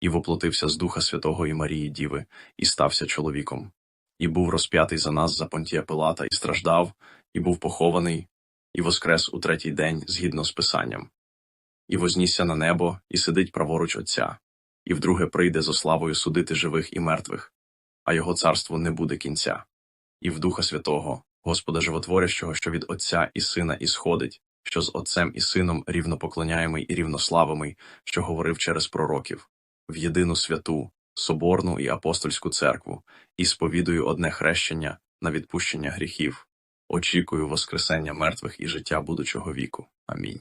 і воплотився з Духа Святого і Марії Діви, і стався чоловіком, і був розп'ятий за нас за Понтія Пилата, і страждав, і був похований, і воскрес у третій день згідно з Писанням, і вознісся на небо, і сидить праворуч Отця, і вдруге прийде зо славою судити живих і мертвих, а його царству не буде кінця, і в Духа Святого, Господа Животворящого, що від Отця і Сина ісходить, що з Отцем і Сином рівнопоклоняємий і рівнославимий, що говорив через пророків, в єдину святу, соборну і апостольську церкву, і сповідую одне хрещення на відпущення гріхів. Очікую воскресення мертвих і життя будучого віку. Амінь.